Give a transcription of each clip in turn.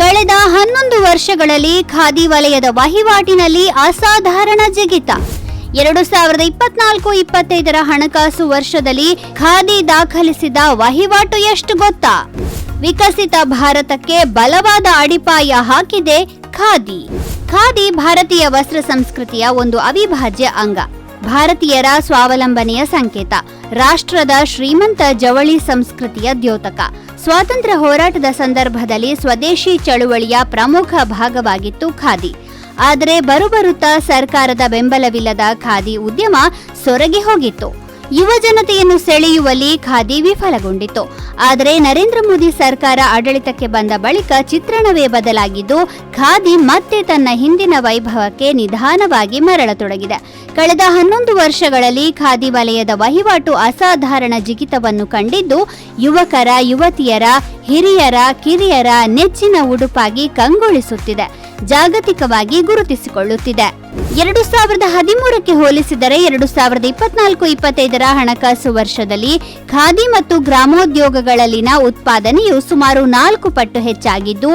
ಕಳೆದ ಹನ್ನೊಂದು ವರ್ಷಗಳಲ್ಲಿ ಖಾದಿ ವಲಯದ ವಹಿವಾಟಿನಲ್ಲಿ ಅಸಾಧಾರಣ ಜಿಗಿತ. ಎರಡು ಸಾವಿರದ ಇಪ್ಪತ್ನಾಲ್ಕು ಇಪ್ಪತ್ತೈದರ ಹಣಕಾಸು ವರ್ಷದಲ್ಲಿ ಖಾದಿ ದಾಖಲಿಸಿದ ವಹಿವಾಟು ಎಷ್ಟು ಗೊತ್ತಾ? ವಿಕಸಿತ ಭಾರತಕ್ಕೆ ಬಲವಾದ ಅಡಿಪಾಯ ಹಾಕಿದೆ ಖಾದಿ. ಖಾದಿ ಭಾರತೀಯ ವಸ್ತ್ರ ಸಂಸ್ಕೃತಿಯ ಒಂದು ಅವಿಭಾಜ್ಯ ಅಂಗ. ಭಾರತೀಯರ ಸ್ವಾವಲಂಬನೆಯ ಸಂಕೇತ. ರಾಷ್ಟ್ರದ ಶ್ರೀಮಂತ ಜವಳಿ ಸಂಸ್ಕೃತಿಯ ದ್ಯೋತಕ. ಸ್ವಾತಂತ್ರ್ಯ ಹೋರಾಟದ ಸಂದರ್ಭದಲ್ಲಿ ಸ್ವದೇಶಿ ಚಳುವಳಿಯ ಪ್ರಮುಖ ಭಾಗವಾಗಿತ್ತು ಖಾದಿ. ಆದರೆ ಬರುಬರುತ್ತಾ ಸರ್ಕಾರದ ಬೆಂಬಲವಿಲ್ಲದ ಖಾದಿ ಉದ್ಯಮ ಸೊರಗಿ ಹೋಗಿತ್ತು. ಯುವ ಜನತೆಯನ್ನು ಸೆಳೆಯುವಲ್ಲಿ ಖಾದಿ ವಿಫಲಗೊಂಡಿತು ಆದರೆ ನರೇಂದ್ರ ಮೋದಿ ಸರ್ಕಾರ ಆಡಳಿತಕ್ಕೆ ಬಂದ ಬಳಿಕ ಚಿತ್ರಣವೇ ಬದಲಾಗಿದ್ದು, ಖಾದಿ ಮತ್ತೆ ತನ್ನ ಹಿಂದಿನ ವೈಭವಕ್ಕೆ ನಿಧಾನವಾಗಿ ಮರಳತೊಡಗಿದೆ. ಕಳೆದ ಹನ್ನೊಂದು ವರ್ಷಗಳಲ್ಲಿ ಖಾದಿ ವಲಯದ ವಹಿವಾಟು ಅಸಾಧಾರಣ ಜಿಗಿತವನ್ನು ಕಂಡಿದ್ದು, ಯುವಕರ, ಯುವತಿಯರ, ಹಿರಿಯರ, ಕಿರಿಯರ ನೆಚ್ಚಿನ ಉಡುಪಾಗಿ ಕಂಗೊಳಿಸುತ್ತಿದೆ. ಜಾಗತಿಕವಾಗಿ ಗುರುತಿಸಿಕೊಳ್ಳುತ್ತಿದೆ. ಎರಡು ಸಾವಿರದ ಹದಿಮೂರಕ್ಕೆ ಹೋಲಿಸಿದರೆ ಎರಡು ಸಾವಿರದ ಇಪ್ಪತ್ನಾಲ್ಕು ಇಪ್ಪತ್ತೈದರ ಹಣಕಾಸು ವರ್ಷದಲ್ಲಿ ಖಾದಿ ಮತ್ತು ಗ್ರಾಮೋದ್ಯೋಗಗಳಲ್ಲಿನ ಉತ್ಪಾದನೆಯು ಸುಮಾರು ನಾಲ್ಕು ಪಟ್ಟು ಹೆಚ್ಚಾಗಿದ್ದು,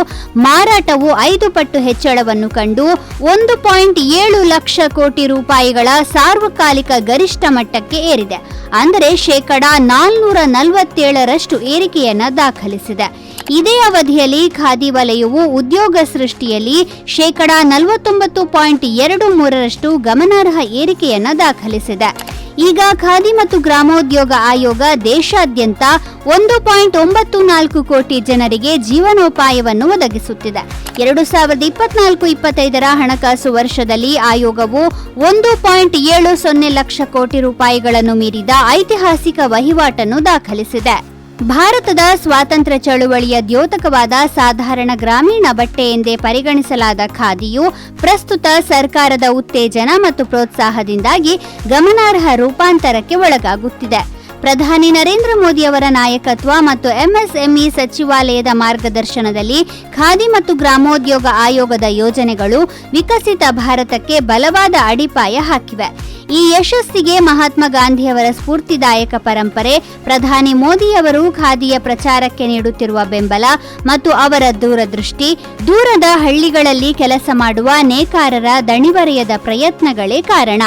ಮಾರಾಟವು ಐದು ಪಟ್ಟು ಹೆಚ್ಚಳವನ್ನು ಕಂಡು ಒಂದು ಪಾಯಿಂಟ್ ಏಳು ಲಕ್ಷ ಕೋಟಿ ರೂಪಾಯಿಗಳ ಸಾರ್ವಕಾಲಿಕ ಗರಿಷ್ಠ ಮಟ್ಟಕ್ಕೆ ಏರಿದೆ. ಅಂದರೆ ಶೇಕಡಾ ನಾಲ್ನೂರ ನಲವತ್ತೇಳರಷ್ಟು ಏರಿಕೆಯನ್ನು ದಾಖಲಿಸಿದೆ. ಇದೇ ಅವಧಿಯಲ್ಲಿ ಖಾದಿ ವಲಯವು ಉದ್ಯೋಗ ಸೃಷ್ಟಿಯಲ್ಲಿ ಶೇಕಡಾ ನಲವತ್ತೊಂಬತ್ತು ಪಾಯಿಂಟ್ ಎರಡು ಮೂರರಷ್ಟು ಗಮನಾರ್ಹ ಏರಿಕೆಯನ್ನು ದಾಖಲಿಸಿದೆ. ಈಗ ಖಾದಿ ಮತ್ತು ಗ್ರಾಮೋದ್ಯೋಗ ಆಯೋಗ ದೇಶಾದ್ಯಂತ ಒಂದು ಪಾಯಿಂಟ್ ಒಂಬತ್ತು ನಾಲ್ಕು ಕೋಟಿ ಜನರಿಗೆ ಜೀವನೋಪಾಯವನ್ನು ಒದಗಿಸುತ್ತಿದೆ. ಎರಡು ಸಾವಿರದ ಇಪ್ಪತ್ನಾಲ್ಕು ಇಪ್ಪತ್ತೈದರ ಹಣಕಾಸು ವರ್ಷದಲ್ಲಿ ಆಯೋಗವು ಒಂದು ಪಾಯಿಂಟ್ ಏಳು ಸೊನ್ನೆ ಲಕ್ಷ ಕೋಟಿ ರೂಪಾಯಿಗಳನ್ನು ಮೀರಿದ ಐತಿಹಾಸಿಕ ವಹಿವಾಟನ್ನು ದಾಖಲಿಸಿದೆ. ಭಾರತದ ಸ್ವಾತಂತ್ರ್ಯ ಚಳುವಳಿಯ ದ್ಯೋತಕವಾದ ಸಾಧಾರಣ ಗ್ರಾಮೀಣ ಬಟ್ಟೆ ಎಂದೇ ಪರಿಗಣಿಸಲಾದ ಖಾದಿಯು ಪ್ರಸ್ತುತ ಸರ್ಕಾರದ ಉತ್ತೇಜನ ಮತ್ತು ಪ್ರೋತ್ಸಾಹದಿಂದಾಗಿ ಗಮನಾರ್ಹ ರೂಪಾಂತರಕ್ಕೆ ಒಳಗಾಗುತ್ತಿದೆ. ಪ್ರಧಾನಿ ನರೇಂದ್ರ ಮೋದಿ ಅವರ ನಾಯಕತ್ವ ಮತ್ತು ಎಂಎಸ್ಎಂಇ ಸಚಿವಾಲಯದ ಮಾರ್ಗದರ್ಶನದಲ್ಲಿ ಖಾದಿ ಮತ್ತು ಗ್ರಾಮೋದ್ಯೋಗ ಆಯೋಗದ ಯೋಜನೆಗಳು ವಿಕಸಿತ ಭಾರತಕ್ಕೆ ಬಲವಾದ ಅಡಿಪಾಯ ಹಾಕಿವೆ. ಈ ಯಶಸ್ಸಿಗೆ ಮಹಾತ್ಮ ಗಾಂಧಿಯವರ ಸ್ಫೂರ್ತಿದಾಯಕ ಪರಂಪರೆ, ಪ್ರಧಾನಿ ಮೋದಿಯವರು ಖಾದಿಯ ಪ್ರಚಾರಕ್ಕೆ ನೀಡುತ್ತಿರುವ ಬೆಂಬಲ ಮತ್ತು ಅವರ ದೂರದೃಷ್ಟಿ, ದೂರದ ಹಳ್ಳಿಗಳಲ್ಲಿ ಕೆಲಸ ಮಾಡುವ ನೇಕಾರರ ದಣಿವರೆಯದ ಪ್ರಯತ್ನಗಳೇ ಕಾರಣ.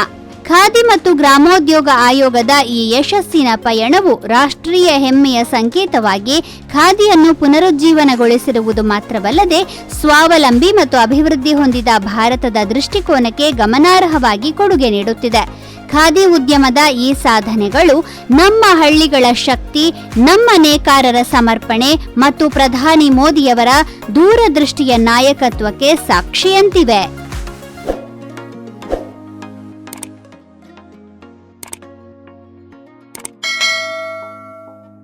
ಖಾದಿ ಮತ್ತು ಗ್ರಾಮೋದ್ಯೋಗ ಆಯೋಗದ ಈ ಯಶಸ್ಸಿನ ಪಯಣವು ರಾಷ್ಟ್ರೀಯ ಹೆಮ್ಮೆಯ ಸಂಕೇತವಾಗಿ ಖಾದಿಯನ್ನು ಪುನರುಜ್ಜೀವನಗೊಳಿಸಿರುವುದು ಮಾತ್ರವಲ್ಲದೆ ಸ್ವಾವಲಂಬಿ ಮತ್ತು ಅಭಿವೃದ್ಧಿ ಹೊಂದಿದ ಭಾರತದ ದೃಷ್ಟಿಕೋನಕ್ಕೆ ಗಮನಾರ್ಹವಾಗಿ ಕೊಡುಗೆ ನೀಡುತ್ತಿದೆ. ಖಾದಿ ಉದ್ಯಮದ ಈ ಸಾಧನೆಗಳು ನಮ್ಮ ಹಳ್ಳಿಗಳ ಶಕ್ತಿ, ನಮ್ಮ ನೇಕಾರರ ಸಮರ್ಪಣೆ ಮತ್ತು ಪ್ರಧಾನಿ ಮೋದಿಯವರ ದೂರದೃಷ್ಟಿಯ ನಾಯಕತ್ವಕ್ಕೆ ಸಾಕ್ಷಿಯಂತಿವೆ.